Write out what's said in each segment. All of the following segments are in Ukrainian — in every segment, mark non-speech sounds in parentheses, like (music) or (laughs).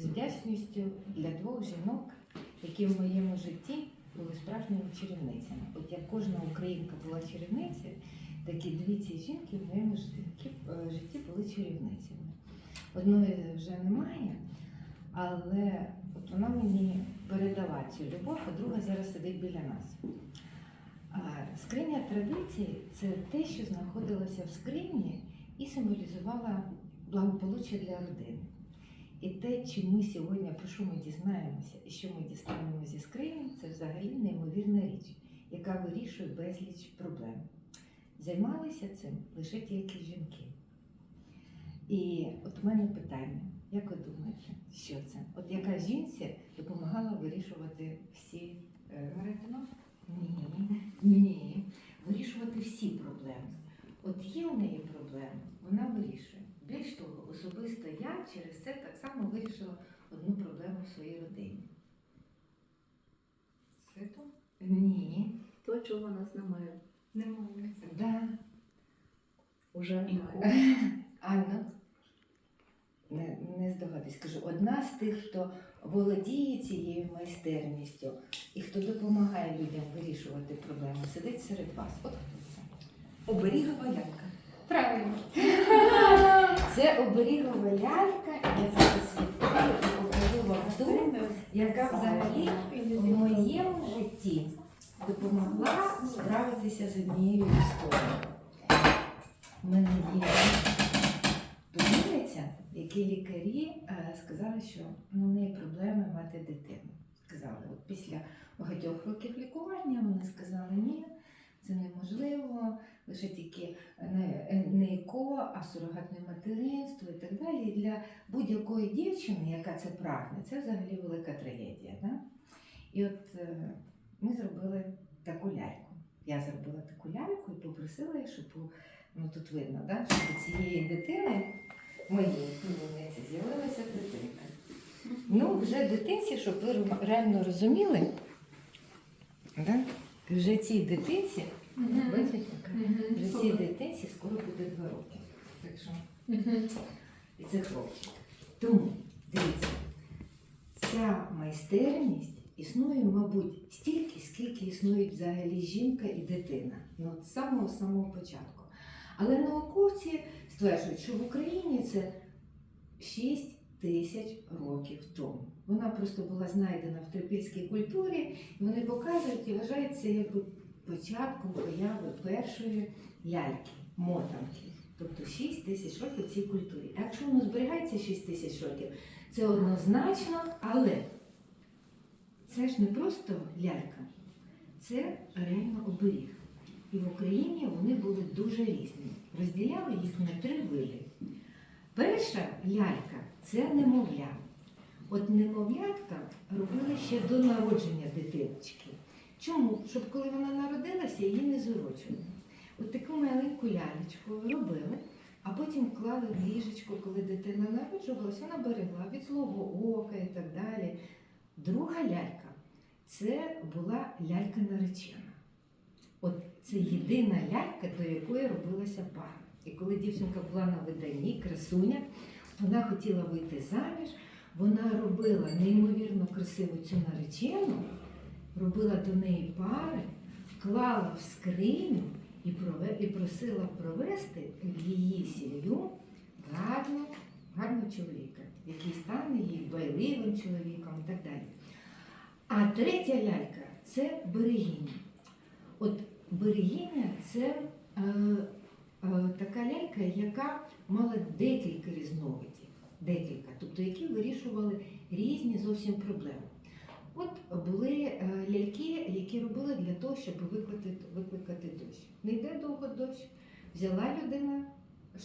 з вдячністю для двох жінок, які в моєму житті були справжніми чарівницями. От як кожна українка була чарівницею, так і дві ці жінки в моєму житті, е, були чарівницями. Одної вже немає, але от вона мені передала цю любов, а друга зараз сидить біля нас. Скриня традицій це те, що знаходилося в скрині і символізувала благополуччя для родини. І те, чим ми сьогодні, про що ми дізнаємося і що ми дістанемо зі скрині, це взагалі неймовірна річ, яка вирішує безліч проблем. Займалися цим лише тільки жінки. І от у мене питання: як ви думаєте, що це? От яка жінці допомагала вирішувати всі е, ні, ні. Вирішувати всі проблеми. От є у неї проблеми, вона вирішує. Більш того, особисто я через це так само вирішила одну проблему в своїй родині. Свято? Ні. То, чого нас немає. Немає. Да. Уже немає. (laughs) Анна. Не, не здогадуюсь, кажу, одна з тих, хто володіє цією майстерністю і хто допомагає людям вирішувати проблеми, сидить серед вас. От хто це? Оберігова лялька. Правильно. Це оберігова лялька, я зараз і вам ту, яка взагалі в моєму житті допомогла справитися з однією історією. У мене є племінниця, які лікарі е, сказали, що ну, в неї проблеми мати дитину. Сказали, от після багатьох років лікування вони сказали, ні, це неможливо, лише тільки не, не ЕКО, а сурогатне материнство і так далі. І для будь-якої дівчини, яка це прагне, це взагалі велика трагедія. Да? І от е, ми зробили таку ляльку. Я зробила таку ляльку і попросила щоб ну тут видно, да, що цієї дитини, моєї племінниці, з'явилася дитинка. Ну, вже дитинці, щоб ви реально розуміли, да? вже цій дитинці, яка? вже цій дитинці скоро буде два роки. Так що і це хлопчик. Тому, дивіться, ця майстерність існує, мабуть, стільки, скільки існують взагалі жінка і дитина. Ну, з самого самого початку. Але науковці стверджують, що в Україні це 6 тисяч років тому. Вона просто була знайдена в трипільській культурі, і вони показують і вважають це якби початком появи першої ляльки, мотанки. Тобто 6 тисяч років в цій культурі. А якщо воно зберігається 6 тисяч років, це однозначно, але це ж не просто лялька, це реально оберіг. І в Україні вони були дуже різні. Розділяли їх на три види. Перша лялька це немовля. От немовлятка робили ще до народження дитиночки. Чому? Щоб коли вона народилася, її не зорочували. От таку маленьку лялечку робили, а потім клали в ліжечко, коли дитина народжувалась, вона берегла від злого ока і так далі. Друга лялька це була лялька наречена. От це єдина лялька, до якої робилася пара. І коли дівчинка була на виданні, красуня, вона хотіла вийти заміж, вона робила неймовірно красиву цю наречену, робила до неї пари, клала в скриню і, просила провести в її сім'ю гарного, гарного чоловіка, який стане їй байливим чоловіком і так далі. А третя лялька це берегиня. От берегиня це е, е, така лялька, яка мала декілька різновидів, декілька, тобто які вирішували різні зовсім проблеми. От були е, ляльки, які робили для того, щоб викликати, викликати дощ. Не йде довго дощ. Взяла людина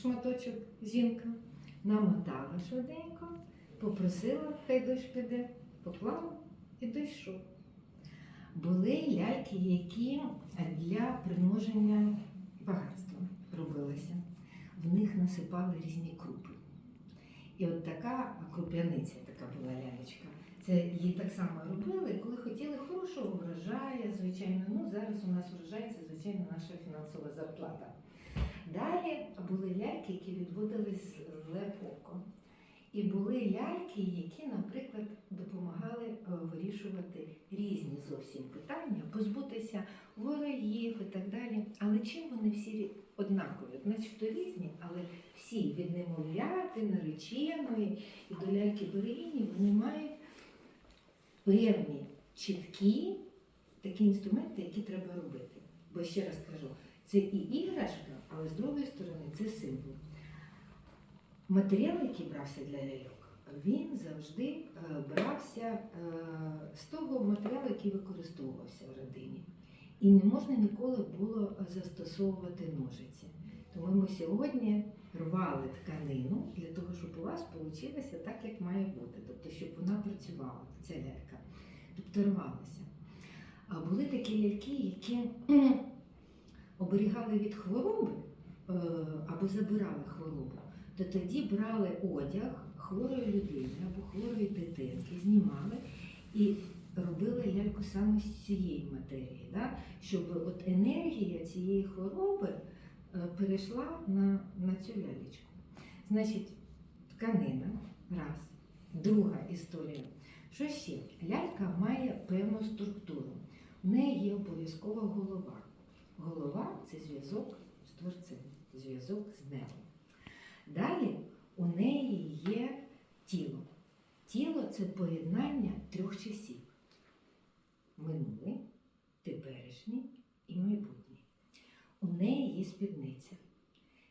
шматочок, жінка, намотала швиденько, попросила, хай дощ піде, поклала і дощ. Були ляльки, які для примноження багатства робилися. В них насипали різні крупи. І от така круп'яниця така була лялечка. Це її так само робили, коли хотіли хорошого врожаю, звичайно, ну зараз у нас врожай звичайно, наша фінансова зарплата. Далі були ляльки, які відводились з лепоко. І були ляльки, які, наприклад, допомагали е, вирішувати різні зовсім питання, позбутися ворогів і так далі. Але чим вони всі однакові? Начебто різні, але всі від немовляти, нареченої і до ляльки берегині вони мають певні чіткі такі інструменти, які треба робити. Бо ще раз кажу, це і іграшка, але з другої сторони це символ. Матеріал, який брався для ляльок, він завжди е, брався е, з того матеріалу, який використовувався в родині. І не можна ніколи було застосовувати ножиці. Тому ми сьогодні рвали тканину для того, щоб у вас вийшло так, як має бути. Тобто, щоб вона працювала, ця лялька. Тобто рвалася. А були такі ляльки, які оберігали від хвороби е, або забирали хворобу, то тоді брали одяг хворої людини або хворої дитинки, знімали і робили ляльку саме з цієї матерії, да? щоб от енергія цієї хвороби перейшла на, на цю лялечку. Значить, тканина, раз. Друга історія. Що ще? Лялька має певну структуру. В неї є обов'язкова голова. Голова це зв'язок з творцем, зв'язок з небом. Далі у неї є тіло. Тіло це поєднання трьох часів: минулий, теперішній і майбутній. У неї є спідниця.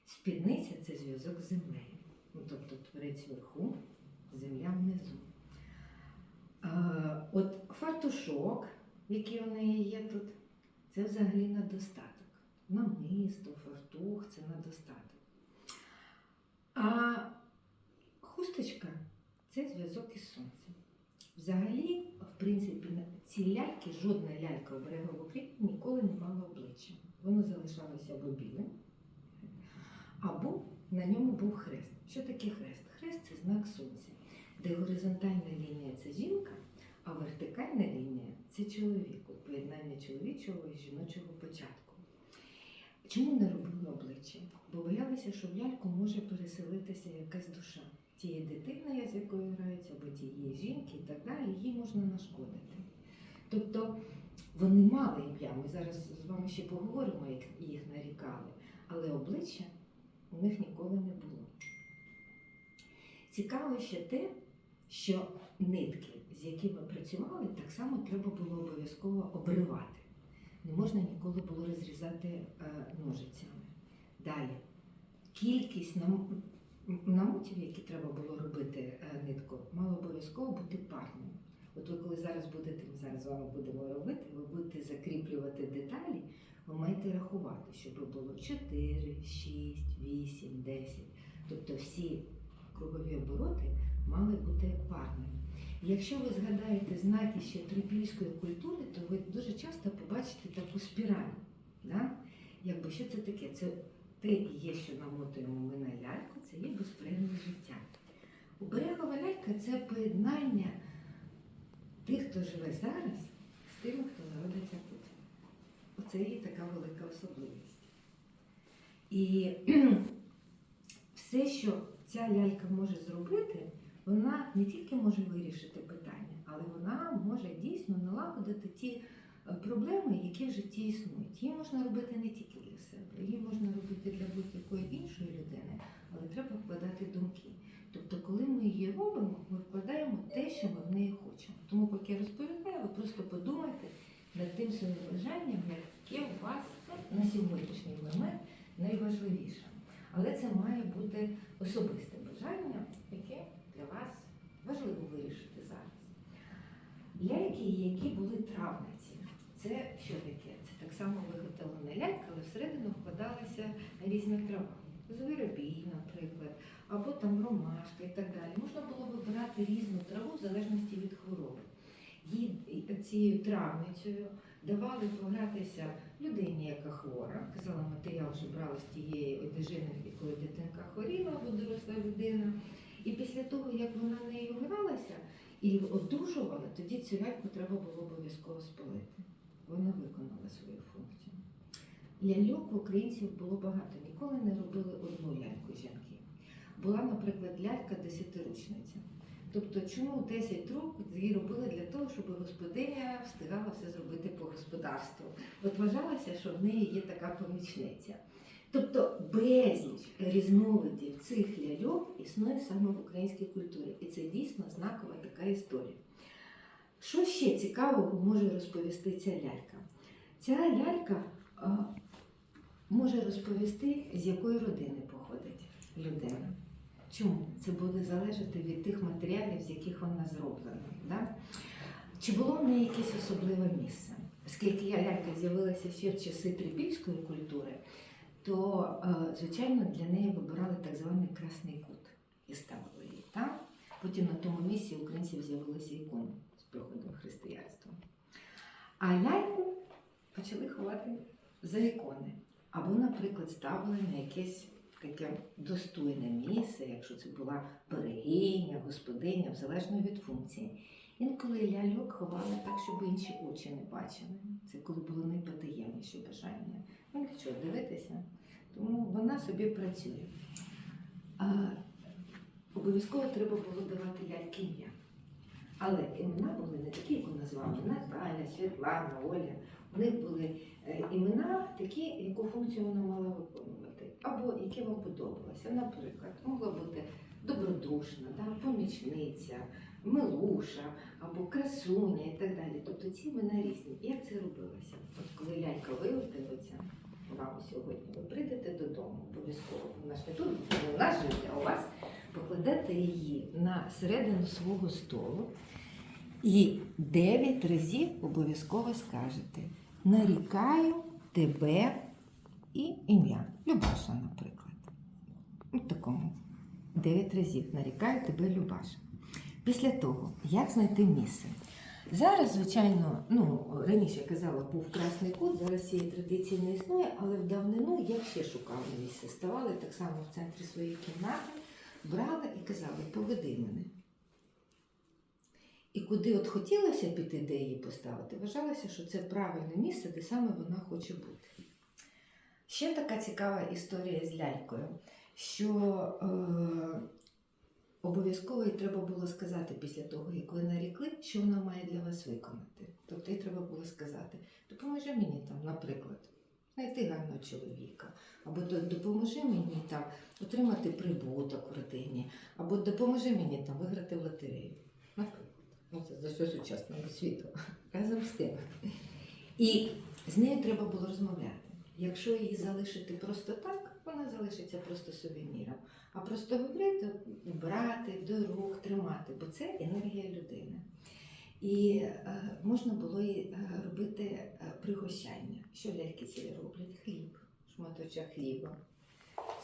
Спідниця це зв'язок з землею. Ну, тобто творець вверху, земля внизу. А, от фартушок, який у неї є тут, це взагалі на достаток. Намисто, фартух це на достаток. А хусточка це зв'язок із сонцем. Взагалі, в принципі, ці ляльки, жодна лялька оберега в Україні ніколи не мала обличчя. Воно залишалося або білим, або на ньому був хрест. Що таке хрест? Хрест це знак сонця, де горизонтальна лінія це жінка, а вертикальна лінія це чоловік, поєднання чоловічого і жіночого початку. Чому не робили обличчя? Бо боялися, що в ляльку може переселитися якась душа. Тієї дитини, з якою грається, або тієї жінки і так далі, їй можна нашкодити. Тобто вони мали ім'я, ми зараз з вами ще поговоримо, як їх нарікали, але обличчя у них ніколи не було. Цікаво ще те, що нитки, з якими працювали, так само треба було обов'язково обривати. Не можна ніколи було розрізати е, ножицями. Далі. Кількість нам- м- намотів, які треба було робити е, нитку, мало обов'язково бути парною. От ви коли зараз будете, ми зараз з вами будемо робити, ви будете закріплювати деталі, ви маєте рахувати, щоб було 4, 6, 8, 10. Тобто всі кругові обороти мали бути парними. Якщо ви згадаєте знаки ще трипільської культури, то ви дуже часто побачите таку спіраль. Да? Якби що це таке? Це те є, що намотуємо ми на ляльку, це є безперервне життя. Оберегова лялька це поєднання тих, хто живе зараз, з тими, хто народиться тут. Оце її така велика особливість. І (clears throat) все, що ця лялька може зробити, вона не тільки може вирішити питання, але вона може дійсно налагодити ті е, проблеми, які в житті існують. Її можна робити не тільки для себе, її можна робити для будь-якої іншої людини, але треба вкладати думки. Тобто, ми вкладаємо те, що ми в неї хочемо. Тому, поки я розповідаю, ви просто подумайте над тим своїм бажанням, яке у вас на сьогоднішній момент найважливіше. Але це має бути особисте бажання, яке для вас важливо вирішити зараз. Ляльки, які були травниці, це що таке? Це так само виготовлена лялька, але всередину вкладалася різна трава. Звиробій, наприклад, або там ромашка і так далі. Можна було вибирати різну траву в залежності від хвороби. Їй цією травницею давали погратися людині, яка хвора. Казала, матеріал вже брали з тієї одежини, якою дитинка хворіла або доросла людина. І після того, як вона нею гралася і одужувала, тоді цю ляльку треба було обов'язково спалити. Вона виконала свою функцію. Ляльок в українців було багато, ніколи не робили одну ляльку жінки. Була, наприклад, лялька десятиручниця. Тобто, чому 10 труб її робили для того, щоб господиня встигала все зробити по господарству. От вважалося, що в неї є така помічниця. Тобто безліч різновидів цих ляльок існує саме в українській культурі. І це дійсно знакова така історія. Що ще цікавого може розповісти ця лялька? Ця лялька може розповісти, з якої родини походить людина. Чому? Це буде залежати від тих матеріалів, з яких вона зроблена. Да? Чи було в неї якесь особливе місце? Оскільки я лялька з'явилася ще в часи трипільської культури, то, е, звичайно, для неї вибирали так званий красний кут і ставили її там. Потім на тому місці українців з'явилися ікони з приходом християнства. А ляльку почали ховати за ікони. Або, наприклад, ставили на якесь таке достойне місце, якщо це була берегиня, господиня, залежно від функції. Інколи ляльок ховали так, щоб інші очі не бачили. Це коли було найпотаємніше бажання. Ну для чого дивитися? Тому вона собі працює. А, обов'язково треба було давати ляльки ім'я. Але імена були не такі, як у нас з вами Наталя, Світлана, Оля. У них були е, імена такі, яку функцію вона мала виконувати, або які вам подобалося. Наприклад, могла бути добродушна, да, помічниця, милуша або красуня і так далі. Тобто ці імена різні. Як це робилося? От коли лялька виготовиться, вам сьогодні ви прийдете додому обов'язково. Вона ж не тут, не нас живе, у вас покладете її на середину свого столу і дев'ять разів обов'язково скажете нарікаю тебе і ім'я. Любаша, наприклад. У такому. Дев'ять разів нарікаю тебе Любаша. Після того, як знайти місце? Зараз, звичайно, ну раніше я казала, був красний кут, зараз цієї традиції не існує, але в давнину я ще шукала місце. Ставали так само в центрі своєї кімнати, брали і казали, поведи мене. І куди от хотілося піти, де її поставити, вважалося, що це правильне місце, де саме вона хоче бути. Ще така цікава історія з лялькою, що е, обов'язково їй треба було сказати після того, як ви нарікли, що вона має для вас виконати. Тобто їй треба було сказати, допоможи мені там, наприклад, знайти гарного чоловіка, або допоможи мені там отримати прибуток в родині, або допоможи мені там виграти в лотерею. Наприклад. Ну, це за все сучасного світу. Разом з тим. І з нею треба було розмовляти. Якщо її залишити просто так, вона залишиться просто сувеніром. А просто говорити, брати до рук, тримати, бо це енергія людини. І е, можна було їй е, робити е, пригощання. Що ляльки ці роблять? Хліб, шматочок хліба,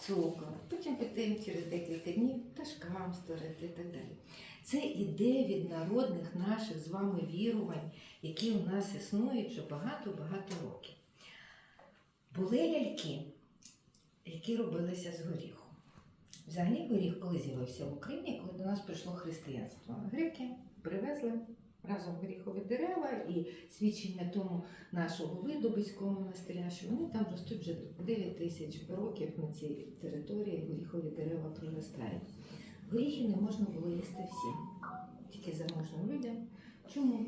цукор. Потім піти через декілька днів пташкам створити і так далі. Це іде від народних наших з вами вірувань, які у нас існують вже багато-багато років. Були ляльки, які робилися з горіху. Взагалі горіх, коли з'явився в Україні, коли до нас прийшло християнство. Греки привезли разом горіхові дерева і свідчення тому нашого виду Бузького монастиря, що вони там ростуть вже 9 тисяч років на цій території, горіхові дерева проростають. Горіхи не можна було їсти всім, тільки заможним людям. Чому?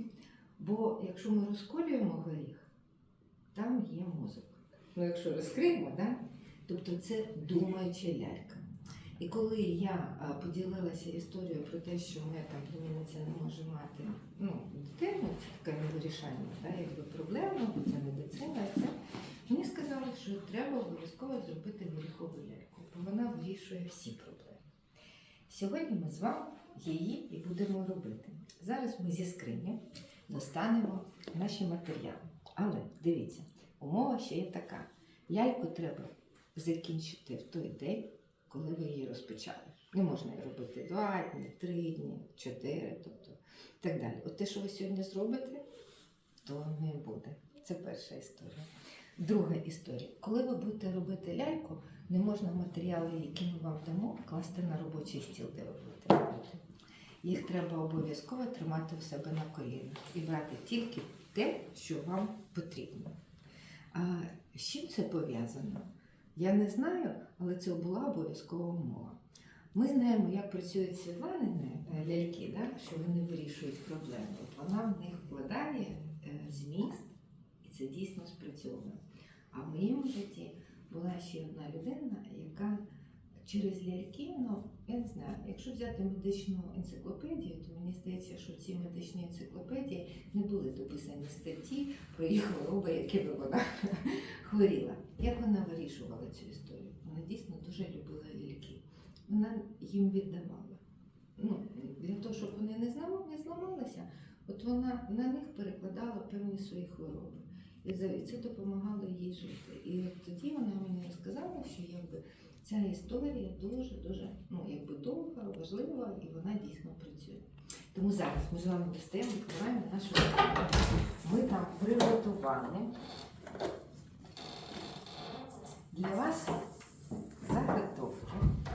Бо якщо ми розколюємо горіх, там є мозок. Ну, якщо розкриємо, да? тобто це думаюча лялька. І коли я поділилася історією про те, що моя там племінниця не може мати ну, дитину, це така невирішальна да, якби проблема, бо це медицина, це мені сказали, що треба обов'язково зробити горіхову ляльку, бо вона вирішує всі проблеми. Сьогодні ми з вами її і будемо робити. Зараз ми зі скрині достанемо наші матеріали. Але дивіться, умова ще є така: ляльку треба закінчити в той день, коли ви її розпочали. Не можна її робити два дні, три дні, чотири, тобто так далі. От те, що ви сьогодні зробите, то не буде. Це перша історія. Друга історія. Коли ви будете робити ляльку, не можна матеріали, які ми вам дамо, класти на робочий стіл, де ви будете робити. Їх треба обов'язково тримати в себе на колінах і брати тільки те, що вам потрібно. А з чим це пов'язано? Я не знаю, але це була обов'язкова умова. Ми знаємо, як працюють Світланини е, ляльки, да? що вони вирішують проблеми. От вона в них вкладає е, зміст, і це дійсно спрацьовує. А в моєму житті була ще одна людина, яка через ляльки, ну я не знаю, якщо взяти медичну енциклопедію, то мені здається, що в цій медичній енциклопедії не були дописані статті про її хвороби, якими вона (laughs) хворіла. Як вона вирішувала цю історію? Вона дійсно дуже любила ляльки. Вона їм віддавала. Ну, для того, щоб вони не зламали, зламалися, от вона на них перекладала певні свої хвороби. І це допомагало їй жити. І от тоді вона мені розказала, що якби ця історія дуже дуже ну якби довга, важлива, і вона дійсно працює. Тому зараз ми з вами достаємо відкриваємо нашу. Ми там приготували для вас заготовки.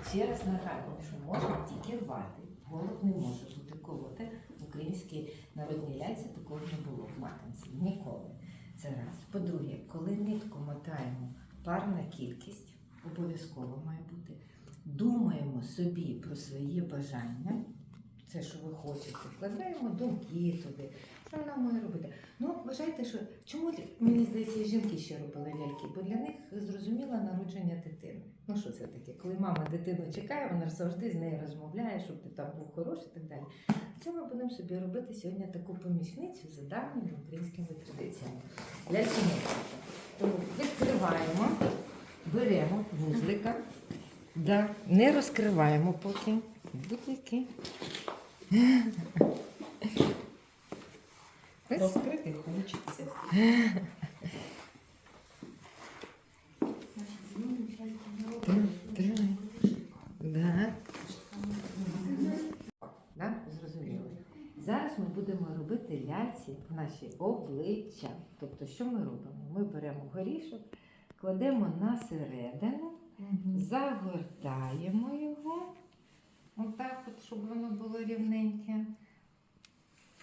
Ще раз нагадую, що можна тільки рвати. Голод не може бути колоти. В українській народній такого не було в матинці. Ніколи. Це раз. По-друге, коли нитку мотаємо парна кількість, обов'язково має бути. Думаємо собі про свої бажання. Це, що ви хочете, вкладаємо думки туди. Що вона має робити? Ну, вважайте, що чому мені здається, жінки ще робили ляльки, бо для них зрозуміло народження дитини. Ну що це таке? Коли мама дитину чекає, вона завжди з нею розмовляє, щоб ти там був хороший і так далі. Це ми будемо собі робити сьогодні таку помічницю за давніми українськими традиціями. Ляльки Тому відкриваємо, беремо вузлика, да, не розкриваємо поки. Будь-які. Розкрити хочеться. Да. Да? Зрозуміло. Зараз ми будемо робити ляльці наші обличчя. Тобто, що ми робимо? Ми беремо горішок, кладемо на середину, загортаємо його. Отак, от, щоб воно було рівненьке.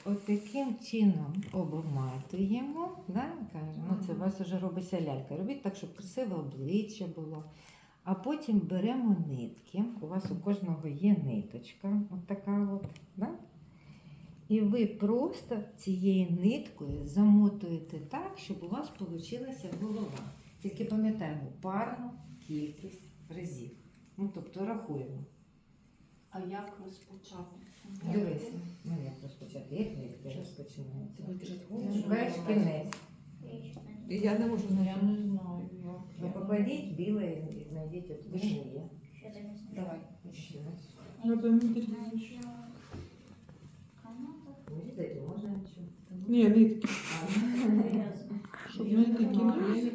От чином обматуємо. Да? Ну, це у вас вже робиться лялька. Робіть так, щоб красиве обличчя було. А потім беремо нитки. У вас у кожного є ниточка, от така от. Да? І ви просто цією ниткою замотуєте так, щоб у вас вийшла голова. Тільки пам'ятаємо парну кількість разів. Ну, тобто рахуємо. А як розпочати? Дивися, ну як розпочати, як нитки розпочинаються. Витрать Весь кінець. Я не можу, я не знаю. Ви покладіть біле і знайдіть от вишні. Давай. Ще. Можна нічого. Ні, нитки. А. Щоб нитки Ну, кинули.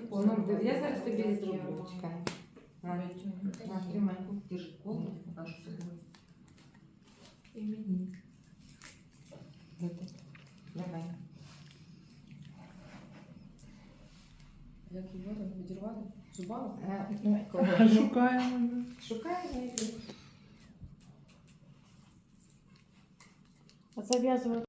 Я зараз тобі зроблю, чекай. На, на, тримай. Держи коло, нашу собою. І мені. Давай. Як його там відірвати? Зубами? А, ну, кого? Шукаємо. Шукай, знайди. Зав'язувати.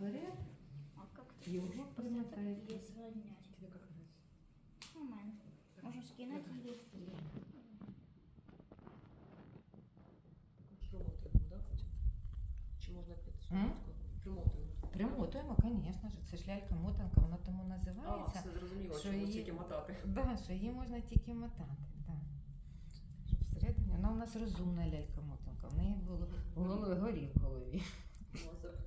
Наперед його примотаєте. Тебе как нравится? Нормально. Можу скинути її. Примотуємо, да, потім? Чи можна М? сумочку? Примотуємо. Примотуємо, звісно ж, це ж лялька-мотанка, вона тому А, називається. все зрозуміло, що що її- тільки мотати. Да, що її можна тільки мотати. Да. Щоб всередині, вона у нас розумна лялька-мотанка, в неї було голови горі в голові. Мозок.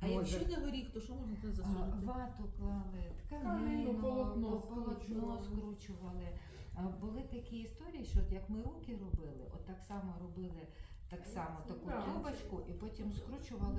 А Може. якщо не горіх, то що можна туди засунути? Вату клали, Тканину, тканину, полотно по- полотно скручували. скручували. А, Були такі історії, що от як ми руки робили, от так само робили так само таку Да. трубочку і потім скручували